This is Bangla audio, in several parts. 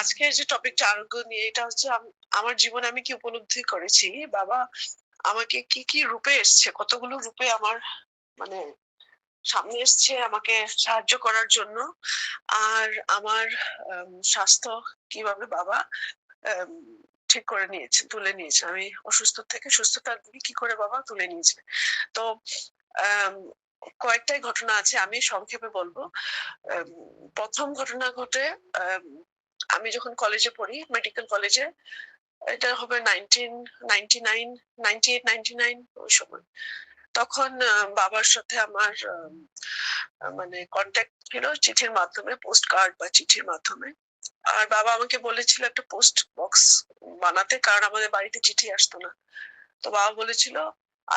আজকের যে টপিকটা আরোগ্য নিয়ে এটা হচ্ছে আমার জীবনে আমি কি উপলব্ধি করেছি, বাবা আমাকে কি, কি রূপে এসছে, কতগুলো রূপে আমার মানে সামনে এসছে আমাকে সাহায্য করার জন্য। আর আমার আম স্বাস্থ্য কীভাবে বাবা ঠিক করে নিয়েছে, তুলে নিয়েছে। আমি অসুস্থ থেকে সুস্থতার দিকে কি করে বাবা তুলে নিয়েছে। তো কয়েকটাই ঘটনা আছে। আমি সংক্ষেপে বলব ১ম ঘটনা ঘটে আম যখন কলেজে পড়ি, মেডিকেল কলেজে, এটা হবে 1999, 98, 99 ওই সময়। তখন বাবার সাথে আমার মানে কনট্যাক্ট ছিল চিঠির মাধ্যমে, পোস্ট কার্ড বা চিঠির মাধ্যমে। আর বাবা আমাকে বলেছিল একটা পোস্ট বক্স বানাতে, কারণ আমাদের বাড়িতে চিঠি আসতো না। তো বাবা বলেছিল,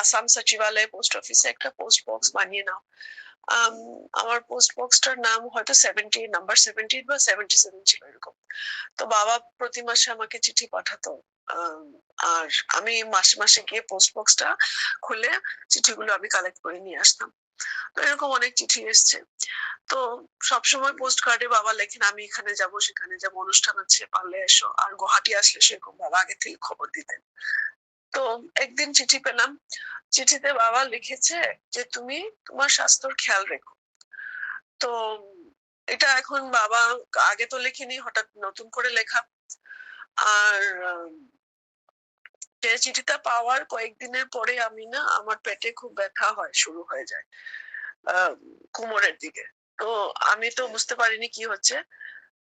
আসাম সচিবালয় পোস্ট অফিসে একটা পোস্ট বক্স বানিয়ে নাও। আম আমার পোস্ট বক্সটার নাম হয়তো 70 নাম্বার 17 বা 77 ছিল এরকম। তো বাবা প্রতি মাসে আমাকে চিঠি পাঠাতো। আর আমি মাসে, মাসে গিয়ে পোস্ট বক্সটা খুলে চিঠিগুলো আমি কালেক্ট করে নিয়ে আসতাম। তো এরকম অনেক চিঠি এসছে। তো সবসময় পোস্ট কার্ডে বাবা লেখেন, "আমি এখানে যাব, সেখানে যাব, অনুষ্ঠান আছে, পারলে এসো।" আর গুয়াহাটি আসলে সেরকম বাবা আগে থেকে খবর দিতেন। তো একদিন চিঠি পেলাম। চিঠিতে বাবা লিখেছে যে, "তুমি তোমার স্বাস্থ্যর খেয়াল রেখো।" তো এটা এখন বাবা আগে তো লেখেনি, হঠাৎ নতুন করে লেখা। আর যে চিঠিটা পাওয়ার কয়েকদিনের পরে আমি না আমার পেটে খুব ব্যথা হয়, শুরু হয়ে যায়। কোমরের দিকে। তো আমি তো বুঝতে পারিনি কি হচ্ছে।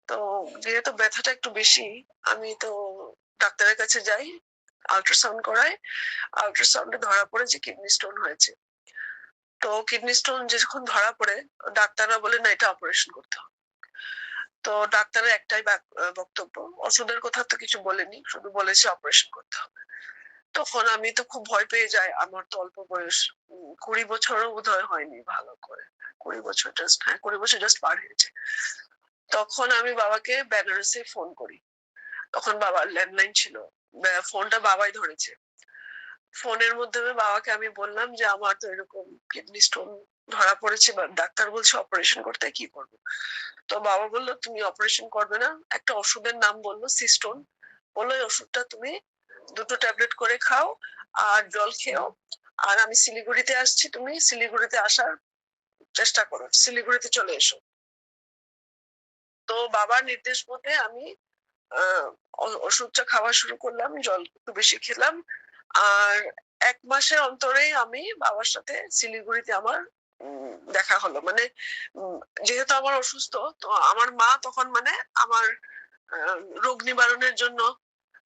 তো যেহেতু ব্যথাটা একটু বেশি, আমি তো ডাক্তারের কাছে যাই, আল্ট্রাসাউন্ড করাই। আল্ট্রাসাউন্ডে ধরা পড়ে যে কিডনি স্টোন হয়েছে। তো কিডনি স্টোন যখন ধরা পড়ে, ডাক্তাররা বলে, "না, এটা অপারেশন করতে হবে।" তো ডাক্তারের একটাই বক্তব্য। ওষুধের কথা তো কিছু বলেনি। শুধু বলেছে অপারেশন করতে হবে। তখন আমি তো খুব ভয় পেয়ে যাই। আমার তো অল্প বয়স। ২০ বছরও বোধহয় হয়নি ভালো করে। ২০ বছর জাস্ট হ্যাঁ, ২০ বছর জাস্ট পার হয়েছে। তখন আমি বাবাকে বেনারসে ফোন করি। তখন বাবার ল্যান্ডলাইন ছিল। ফোনটা বাবাই ধরেছে। ফোনের মাধ্যমে বাবাকে আমি বললাম যে, "আমার তো এরকম কিডনি স্টোন ধরা পড়েছে বা ডাক্তার বলছে অপারেশন করতে, কি করব?" তো বাবা বলল, "তুমি অপারেশন করবে না।" একটা ওষুধের নাম বলল সিস্টোন। বলল, "এই ওষুধটা তুমি দুটো ট্যাবলেট করে খাও আর জল খেও। আর আমি শিলিগুড়িতে আসছি, তুমি শিলিগুড়িতে আসার চেষ্টা করো। শিলিগুড়িতে চলে এসো।" তো বাবার নির্দেশ মতে আমি ওষুধটা খাওয়া শুরু করলাম। জল একটু বেশি খেলাম। আর এক মাসের অন্তরেই আমি বাবার সাথে শিলিগুড়িতে আমার দেখা হলো। মানে যেহেতু আমার অসুস্থ, তো আমার মা তখন মানে আমার রোগ নিবারণের জন্য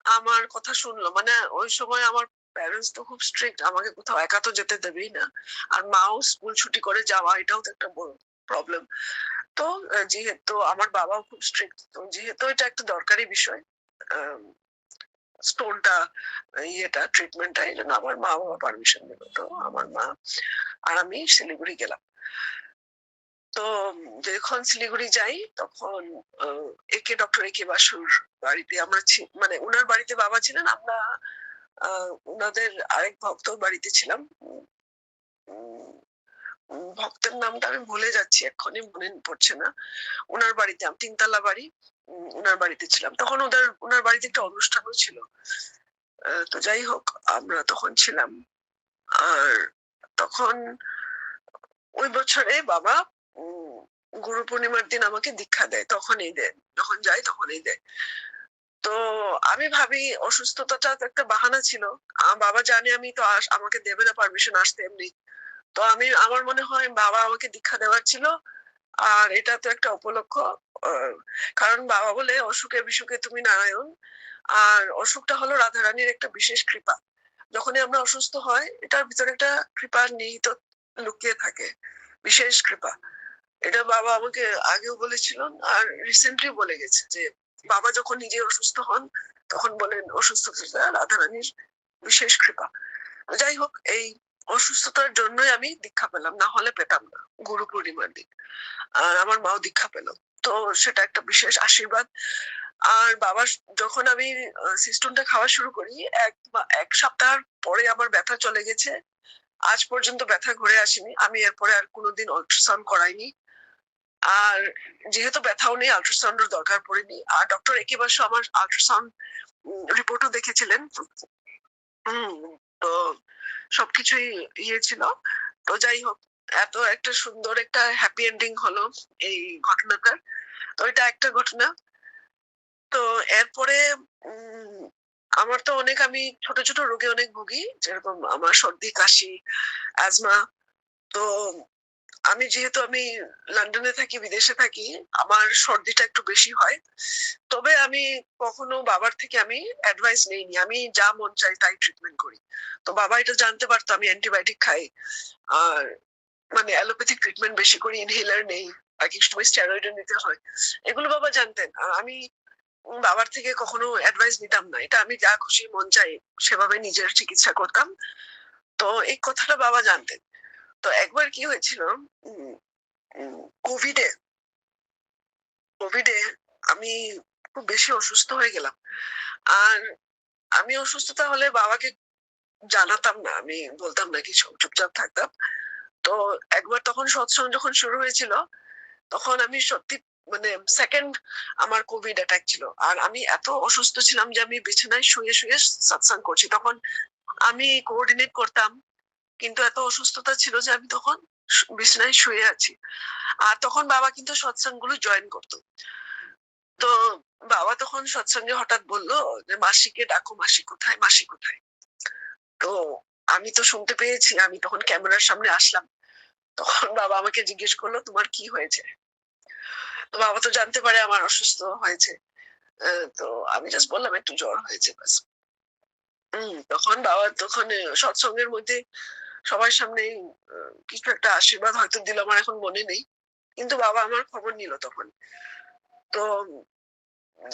আমার কথা শুনলো। মানে ওই সময় আমার প্যারেন্টস তো খুব স্ট্রিক্ট। আমাকে কোথাও একা তো যেতে দেবেই না। আর মাও স্কুল ছুটি করে যাওয়া এটাও তো একটা বড় প্রবলেম। তো যেহেতু আমার বাবাও খুব স্ট্রিক্ট। তো যেহেতু এটা একটা দরকারি বিষয়, স্টোনটা ইয়েটা ট্রিটমেন্টটা এজন্য আমার মা-বাবা পারমিশন দিল। তো আমার মা আর আমি শিলিগুড়ি গেলাম। তো যখন শিলিগুড়ি যাই তখন একে ডক্টর একে বাসুর বাড়িতে আমরা মানে উনার বাড়িতে বাবা ছিলেন। আমরা আ উনাদের আরেক ভক্ত বাড়িতে ছিলাম। ভক্তের নামটা আমি ভুলে যাচ্ছি, এক্ষুনি মনে পড়ছে না। উনার বাড়িতে, আম ৩ তলা বাড়ি। উনার বাড়িতে ছিলাম। তখন ওদের উনার বাড়িতে একটা অনুষ্ঠানও ছিল। তো যাই হোক, আমরা তখন ছিলাম। আর তখন ওই বছরে বাবা গুরু পূর্ণিমার দিন আমাকে দীক্ষা দেয়। তখনই দেয়। যখন যাই তখনই দেয়। তো আমি ভাবি, অসুস্থতাটা একটা বাহানা ছিল। বাবা জানে আমি তো আমাকে দেবে না পারমিশন আসতে এমনি। তো আমি আমার মনে হয় বাবা আমাকে দীক্ষা দেওয়ার ছিল। আর এটা তো একটা উপলক্ষ। কারণ বাবা বলে, "অসুখে-বিসুখে তুমি নারায়ণ।" আর অসুখটা হলো রাধারানীর একটা বিশেষ কৃপা। যখনই আমরা অসুস্থ হয়, এটার ভিতরে একটা কৃপা নিহিত লুকিয়ে থাকে। বিশেষ কৃপা। এটা বাবা আমাকে আগেও বলেছিলেন আর রিসেন্টলি বলে গেছে যে, বাবা যখন নিজে অসুস্থ হন, তখন বলেন অসুস্থতাটা রাধারানীর বিশেষ কৃপা। যাই হোক এই অসুস্থতার জন্যই আমি দীক্ষা পেলাম। না হলে পেতাম না। গুরু পূর্ণিমার দিন। আর আমার মাও দীক্ষা পেল। তো সেটা একটা বিশেষ আশীর্বাদ। আর বাবা যখন আমি আ সিস্টোনটা খাওয়া শুরু করি, ১ মা ১ সপ্তাহ পরে আমার ব্যথা চলে গেছে। আজ পর্যন্ত ব্যথা ঘুরে আসেনি। আমি এরপরে আর কোনোদিন আল্ট্রাসাউন্ড করাইনি। আর যেহেতু ব্যথাও নেই আল্ট্রাসাউন্ডের দরকার পড়েনি আর ডক্টর একে আমার আল্ট্রাসাউন্ড রিপোর্টও দেখেছিলেন তো সবকিছুই ইয়ে ছিল। তো যাই হোক, এত একটা সুন্দর একটা হ্যাপি এন্ডিং হলো এই ঘটনাটার তো এটা একটা ঘটনা। তো এরপরে আমার তো অনেক, আমি ছোট ছোট রোগে অনেক ভুগি। যেরকম আমার সর্দি, কাশি অ্যাজমা তো আমি যেহেতু আমি লন্ডনে থাকি, বিদেশে থাকি, আমার সর্দিটা একটু বেশি হয়। তবে আমি কখনো বাবার থেকে আমি অ্যাডভাইস নেইনি। আমি যা মন চাই তাই ট্রিটমেন্ট করি। তো বাবা এটা জানতে পারতো, আমি অ্যান্টিবায়োটিক খাই। আর মানে অ্যালোপ্যাথিক ট্রিটমেন্ট বেশি করি ইনহেলার নেই কিছু সময় স্টেরয়েড নিতে হয়। এগুলো বাবা জানতেন। আর আমি বাবার থেকে কখনো অ্যাডভাইস নিতাম না। এটা আমি যা খুশি মন চাই, সেভাবে নিজের চিকিৎসা করতাম। তো এই কথাটা বাবা জানতেন। তো একবার কি হয়েছিল কোভিডে কোভিডে আমি খুব বেশি অসুস্থ হয়ে গেলাম। আর আমি অসুস্থতা হলে বাবাকে জানাতাম না, আমি বলতাম না কিছু চুপচাপ থাকতাম। তো একবার তখন সৎসঙ্গ যখন শুরু হয়েছিল, তখন আমি সত্যি মানে সেকেন্ড আমার কোভিড অ্যাটাক ছিল। আর আমি এত অসুস্থ ছিলাম যে আমি বিছানায় শুয়ে শুয়ে সৎসঙ্গ করছি। তখন আমি কোঅর্ডিনেট করতাম কিন্তু এত অসুস্থতা ছিল যে আমি তখন বিছানায় শুয়ে আছি। আর তখন বাবা কিন্তু সৎসঙ্গগুলো জয়েন করতো। তো বাবা তখন সৎসঙ্গে হঠাৎ বলল যে, মাসিকে ডাকো, মাসি কোথায় মাসি কোথায়? তো আমি তো শুনতে পেয়েছি, আমি তখন ক্যামেরার সামনে আসলাম। তখন বাবা আমাকে জিজ্ঞেস করল, তোমার কি হয়েছে? তো বাবা তো জানতে পারে আমার অসুস্থ হয়েছে। তো আমি জাস্ট বললাম, একটু জ্বর হয়েছে, বাস। হম তখন বাবা, তখন সৎসঙ্গের মধ্যে সবার সামনে কিছু একটা আশীর্বাদ হয়তো দিল আমার এখন মনে নেই। কিন্তু বাবা আমার খবর নিল তখন। তো,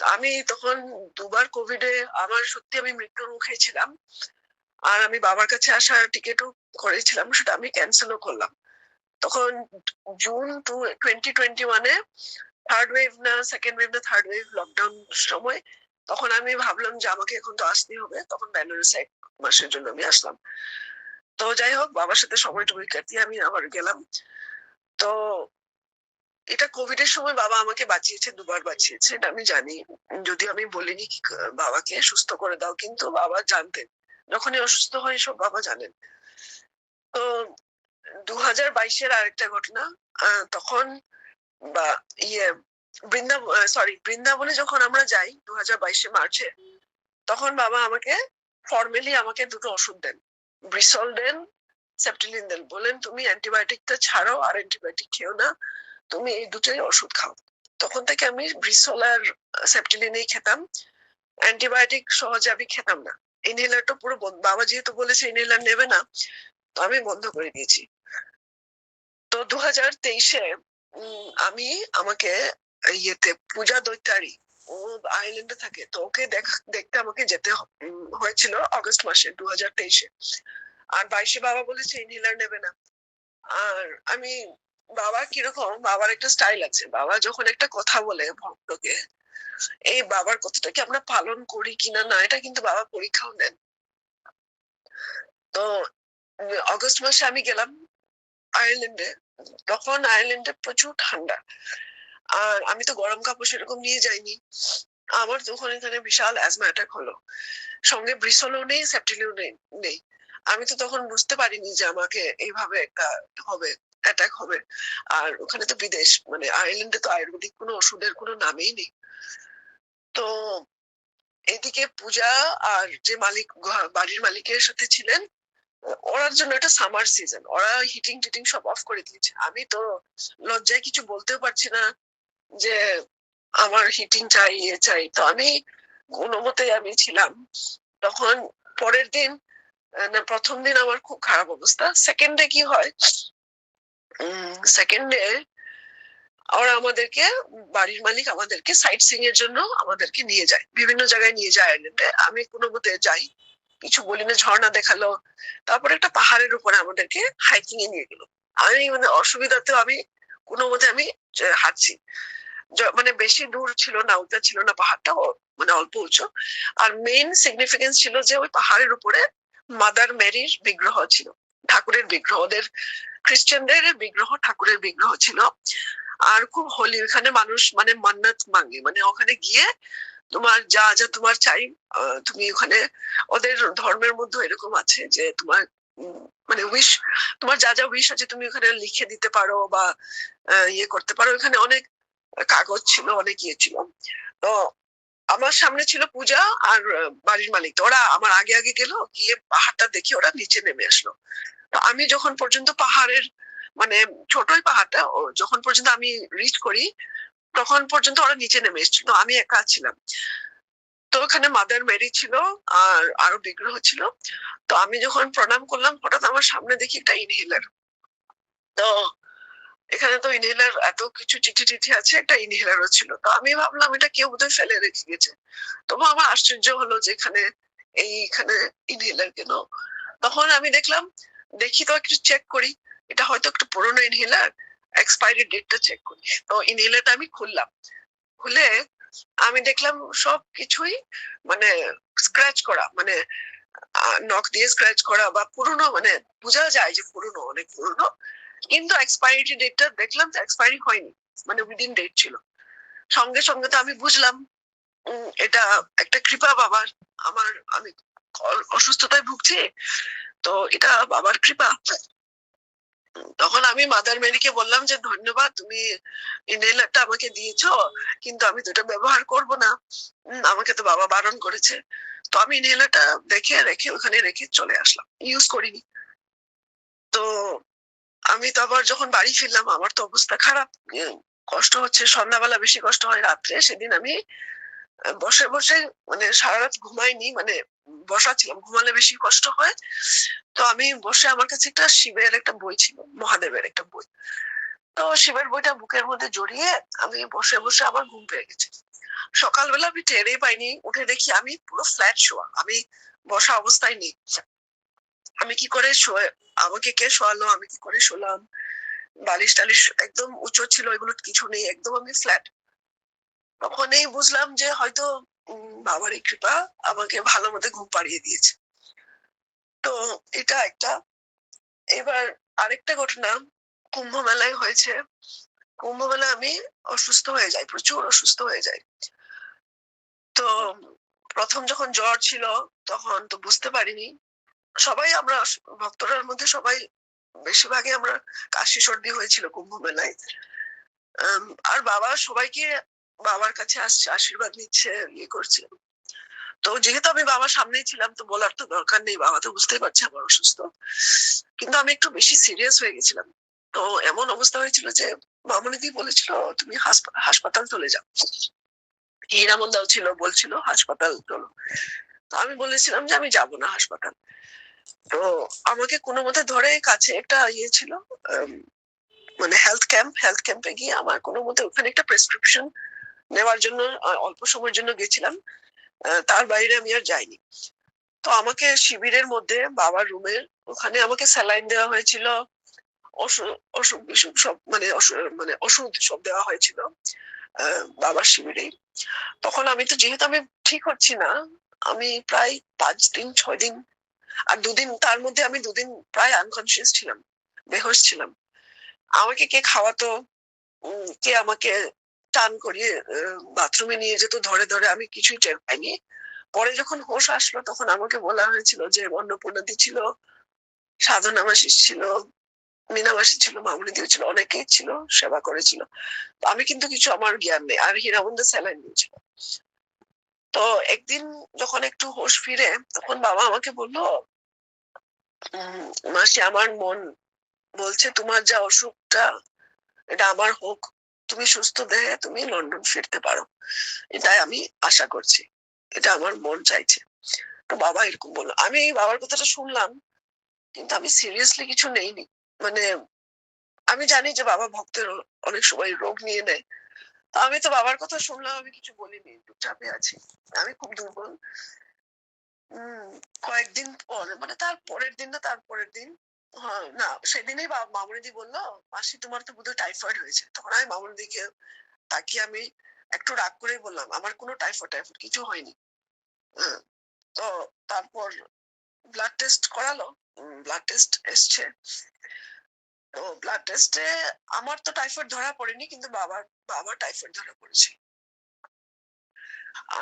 আমি তখন দুবার কোভিডে আমার সত্যি আমি মৃত্যুর মুখে ছিলাম। আর আমি বাবার কাছে আসার টিকিটও করেছিলাম, সেটা আমি ক্যান্সেলও করলাম। তখন জুন টু টোয়েন্টি টোয়েন্টি ওয়ানে থার্ড ওয়েভ না সেকেন্ড ওয়েভ না থার্ড ওয়েভ লকডাউন সময় তখন আমি ভাবলাম যে আমাকে এখন তো আসতেই হবে। তখন বেনারসে এক মাসের জন্য আমি আসলাম। তো যাই হোক, বাবার সাথে সময় টুকুই কাটিয়ে আমি আবার গেলাম। তো এটা কোভিড এর সময় বাবা আমাকে বাঁচিয়েছে, দুবার বাঁচিয়েছে, এটা আমি জানি। যদি আমি বলিনি বাবাকে সুস্থ করে দাও, কিন্তু বাবা জানতেন। যখনই অসুস্থ হয় সব বাবা জানেন। তো দু হাজার বাইশের আরেকটা ঘটনা তখন বা ইয়ে বৃন্দাবন সরি বৃন্দাবনে যখন আমরা যাই দু হাজার বাইশে মার্চে, তখন বাবা আমাকে ফর্মালি আমাকে দুটো ওষুধ দেন। ব্রিসল দেন, সেপ্টিলিন দেন। বলেন, তুমি অ্যান্টিবায়োটিকটা ছাড়াও আর অ্যান্টিবায়োটিক খেও না, তুমি এই দুটোই ওষুধ খাও। তখন থেকে আমি ব্রিসল আর সেপ্টিলিনই খেতাম। অ্যান্টিবায়োটিক সহজে আমি খেতাম না। ইনহেলারটা পুরো বাবা যেহেতু বলেছে ইনহেলার নেবে না, তো আমি বন্ধ করে দিয়েছি। তো দু হাজার তেইশে আমি আমাকে ইয়েতে, পূজা দৈতারি ও আইল্যান্ডে থাকে, তো ওকে দেখতে আমাকে যেতে হয়েছিল অগস্ট মাসে দু হাজার তেইশে। আর বাইশে বাবা বলেছে ইনহেলার নেবে না। আর আমি, বাবা কীরকম, বাবার একটা স্টাইল আছে। বাবা যখন একটা কথা বলে ভক্তকে, এই বাবার কথাটা কি আমরা পালন করি কিনা না? এটা কিন্তু বাবা পরীক্ষাও নেন। তো অগস্ট মাসে আমি গেলাম আয়ারল্যান্ডে তখন আয়ারল্যান্ডে প্রচুর ঠান্ডা। আর আমি তো গরম কাপড় সেরকম নিয়ে যাইনি। আমার তখন এখানে বিশাল অ্যাজমা অ্যাটাক হলো। সঙ্গে ব্রিসলও নেই সেপ্টিলিও নেই আমি তো তখন বুঝতে পারিনি যে আমাকে এইভাবে একটা হবে অ্যাটাক হবে। আর ওখানে তো বিদেশ মানে আয়ারল্যান্ডে তো আয়ুর্বেদিক কোনো ওষুধের কোনো নামেই নেই। তো এদিকে পূজা আর যে মালিক বাড়ির মালিকের সাথে ছিলেন ওরার জন্য এটা সামার সিজন ওরা হিটিং টিটিং সব অফ করে দিয়েছে। আমি তো লজ্জায় কিছু বলতেও পারছি না। যে আমার হিটিং চাই ইয়ে চাই। তো আমি কোনো মতে আমি ছিলাম। তখন পরের দিন প্রথম দিন আমার খুব খারাপ অবস্থা। সেকেন্ডে কি হয়? সেকেন্ডে ওরা আমাদেরকে, বাড়ির মালিক আমাদেরকে সাইট সিং এর জন্য আমাদেরকে নিয়ে যায়। বিভিন্ন জায়গায় নিয়ে যায় আইল্যান্ডে আমি কোনো মতে যাই। কিছু বলি না ঝর্ণা দেখাল। তারপরে একটা পাহাড়ের উপরে আমাদেরকে হাইকিং এ নিয়ে গেলো। আমি মানে অসুবিধাতে আমি কোনো মতে আমি হাঁটছি। মানে বেশি দূর ছিল না ওটা ছিল না পাহাড়টা মানে অল্প উঁচু। আর মেইন সিগনিফিকেন্স ছিল যে, ওই পাহাড়ের উপরে মাদার মেরির বিগ্রহ ছিল, ঠাকুরের বিগ্রহ। ওদের খ্রিস্টানদের বিগ্রহ, ঠাকুরের বিগ্রহ ছিল। আর খুব হোলি ওখানে মানুষ মানে মান্নাত মাঙ্গে। মানে ওখানে গিয়ে তোমার যা যা তোমার চাই তুমি ওখানে, ওদের ধর্মের মধ্যে এরকম আছে যে, তোমার মানে উইশ তোমার যা যা উইশ আছে তুমি ওখানে লিখে দিতে পারো বা ইয়ে করতে পারো। ওখানে অনেক কাগজ ছিল, অনেক ইয়ে ছিল। তো আমার সামনে ছিল পূজা আর বাড়ির মালিক। ওরা আমার আগে আগে গেল, গিয়ে পাহাড়টা দেখে ওরা নিচে নেমে আসলো। তো আমি যখন পর্যন্ত পাহাড়ের মানে ছোটই পাহাড়টা যখন পর্যন্ত আমি রিচ করি, তখন পর্যন্ত ওরা নিচে নেমে এসেছিল। আমি একা ছিলাম। তো ওখানে মাদার মেরি ছিল আর আরও বিগ্রহ ছিল। তো আমি যখন প্রণাম করলাম, হঠাৎ আমার সামনে দেখি একটা ইনহেলার তো এখানে তো ইনহেলার এত কিছু চিঠি টিঠি আছে, একটা ইনহেলারও ছিল। তো আমি ভাবলাম, এটা কেউ বোধহয় ফেলে রেখে গেছে। তবু আমার আশ্চর্য হলো যে এখানে এইখানে ইনহেলার কেন? তখন আমি দেখলাম, দেখি তো একটু চেক করি। এটা হয়তো একটু পুরোনো ইনহেলার এক্সপায়ারি ডেটটা চেক করি। তো ইনহেলারটা আমি খুললাম। খুলে আমি দেখলাম সব কিছুই মানে স্ক্র্যাচ করা মানে নখ দিয়ে স্ক্র্যাচ করা বা পুরনো মানে বোঝা যায় যে পুরনো, অনেক পুরনো, কিন্তু এক্সপায়ারি ডেটটা দেখলাম তো এক্সপায়ারি হয়নি মানে উইদিন ডেট ছিল। সঙ্গে সঙ্গে তো আমি বুঝলাম এটা একটা কৃপা বাবার, আমার, আমি অসুস্থতায় ভুগছি, তো এটা বাবার কৃপা। তখন আমি মাদার মেরিকে বললাম যে, ধন্যবাদ, তুমি ইনহেলারটা আমাকে দিয়েছ, কিন্তু আমি তো এটা ব্যবহার করব না। আমাকে তো বাবা বারণ করেছে। তো আমি ইনহেলারটা দেখে, রেখে ওখানে রেখে চলে আসলাম। ইউজ করিনি। তো আমি তো আবার যখন বাড়ি ফিরলাম, আমার তো অবস্থা খারাপ। কষ্ট হচ্ছে, সন্ধ্যাবেলা বেশি কষ্ট হয়, রাত্রে সেদিন আমি বসে বসে মানে সারা রাত ঘুমাইনি মানে বসা ছিলাম ঘুমালে বেশি কষ্ট হয়। তো আমি বসে আমার কাছে একটা শিবের একটা বই ছিল, মহাদেবের একটা বই। তো শিবের বইটা বুকের মধ্যে জড়িয়ে আমি বসে বসে আমার ঘুম পেয়ে গেছে। সকালবেলা আমি টেরই পাইনি, উঠে দেখি আমি পুরো ফ্ল্যাট শোয়া, আমি বসা অবস্থায় নেই। আমি কি করে আমাকে কে শোয়ালো, আমি কি করে শোলাম? বালিশ টালিশ একদম উঁচু ছিল, এগুলো কিছু নেই, একদম আমি ফ্ল্যাট তখনই বুঝলাম যে হয়তো বাবার এই কৃপা আমাকে ভালো মতো ঘুম পাড়িয়ে দিয়েছে। তো এটা একটা। এবার আরেকটা ঘটনা কুম্ভ মেলায় হয়েছে। কুম্ভ মেলায় আমি অসুস্থ হয়ে যাই, প্রচুর অসুস্থ হয়ে যাই। তো প্রথম যখন জ্বর ছিল, তখন তো বুঝতে পারিনি। সবাই আমরা ভক্তরার মধ্যে সবাই বেশিরভাগই আমরা কাশি সর্দি হয়েছিল কুম্ভ মেলায় আর বাবা সবাইকে বাবার কাছে আসছে আশীর্বাদ নিচ্ছে ইয়ে করছে। তো যেহেতু আমি বাবার সামনেই ছিলাম, তো বলার তো দরকার নেই, বাবা তো বুঝতেই পারছে আমার অসুস্থ। কিন্তু আমি একটু বেশি সিরিয়াস হয়ে গেছিলাম। তো এমন অবস্থা হয়েছিল যে মামনিদি বলেছিল, তুমি হাসপা- হাসপাতাল চলে যাও। হীরামন্দাও ছিল, বলছিল, হাসপাতাল চলো। তো আমি বলেছিলাম যে আমি যাব না হাসপাতাল। তো আমাকে কোনো মতে ধরে কাছে একটা ইয়ে ছিল মানে হেলথ ক্যাম্প হেলথ ক্যাম্পে গিয়ে আমার কোনো মতে ওখানে একটা প্রেসক্রিপশন নেওয়ার জন্য অল্প সময়ের জন্য গেছিলাম। তার বাইরে আমি আর যাইনি। তো আমাকে শিবিরের মধ্যে বাবার রুমের ওখানে আমাকে স্যালাইন দেওয়া হয়েছিল। অসুখ বিসুখ সব মানে মানে ওষুধ সব দেওয়া হয়েছিল বাবার শিবিরেই। তখন আমি তো যেহেতু আমি ঠিক হচ্ছি না, আমি প্রায় পাঁচ দিন, ছয় দিন, আর দুদিন, তার মধ্যে আমি দুদিন প্রায় আনকনসিয়াস ছিলাম, বেহোশ ছিলাম। আমাকে কে খাওয়াতো? কে আমাকে টান করিয়ে বাথরুমে নিয়ে যেত ধরে ধরে, আমি কিছুই টের পাইনি। পরে যখন হোশ আসলো, তখন আমাকে বলা হয়েছিল যে, অন্নপূর্ণাদি ছিল, সাধনা মাসি ছিল, মিনা মাসি ছিল, মামুনি দিও ছিল, অনেকেই ছিল, সেবা করেছিল। আমি কিন্তু কিছু আমার জ্ঞান নেই আর হীরামন্দে স্যালাইন নিয়েছিল তো একদিন যখন একটু হোশ ফিরে, তখন বাবা আমাকে বলল মাসি, আমার মন বলছে, তোমার যা অসুখটা, এটা আমার হোক তুমি সুস্থ দেহে তুমি লন্ডন ফিরতে পারো। এটাই আমি আশা করছি। এটা আমার মন চাইছে। তো বাবা এরকম বলল। আমি বাবার কথাটা শুনলাম, কিন্তু আমি সিরিয়াসলি কিছু নেইনি। মানে আমি জানি যে বাবা ভক্তের অনেক সময় রোগ নিয়ে নেয়। তো আমি তো বাবার কথা শুনলাম, আমি কিছু বলিনি একটু চাপে আছি। আমি খুব দুর্বল। উম, কয়েকদিন পরে মানে তার পরের দিন না, তার পরের দিন না সেদিনই মামুনিদি বলল মাসি তোমার তো বোধহয় টাইফয়েড হয়েছে। তখন আমি মামুনিদিকে তাকিয়ে আমি একটু রাগ করেই বললাম আমার কোনো টাইফয়েড টাইফয়েড কিছু হয়নি। হ্যাঁ, তো তারপর ব্লাড টেস্ট করালো ব্লাড টেস্ট এসছে। তো ব্লাড টেস্টে আমার তো টাইফয়েড ধরা পড়েনি কিন্তু বাবার বাবা টাইফয়েড ধরা পড়েছে।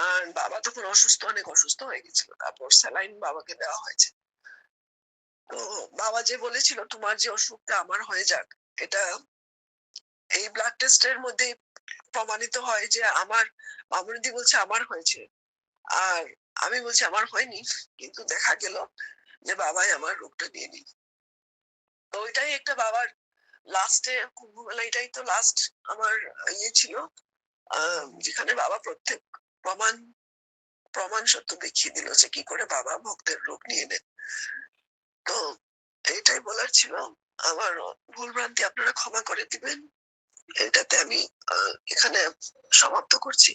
আর বাবা তখন অসুস্থ অনেক অসুস্থ হয়ে গেছিল। তারপর স্যালাইন বাবাকে দেওয়া হয়েছে। তো বাবা যে বলেছিল, তোমার যে অসুখটা আমার হয়ে যাক, এটা এই ব্লাড টেস্টের মধ্যে প্রমাণিত হয় যে আমার মামুনিদি বলছে আমার হয়েছে। আর আমি বলছি আমার হয়নি, কিন্তু দেখা গেল যে বাবাই আমার রোগটা নিয়ে নি তো ওইটাই একটা বাবার লাস্টে কুম্ভমেলা, এটাই তো লাস্ট আমার ইয়ে ছিল যেখানে বাবা প্রত্যেক প্রমাণ প্রমাণ সত্য দেখিয়ে দিল যে কি করে বাবা ভক্তের রোগ নিয়ে নেন তো এটাই বলার ছিল। আমার ভুল ভ্রান্তি আপনারা ক্ষমা করে দিবেন। এটাতে আমি এখানে সমাপ্ত করছি।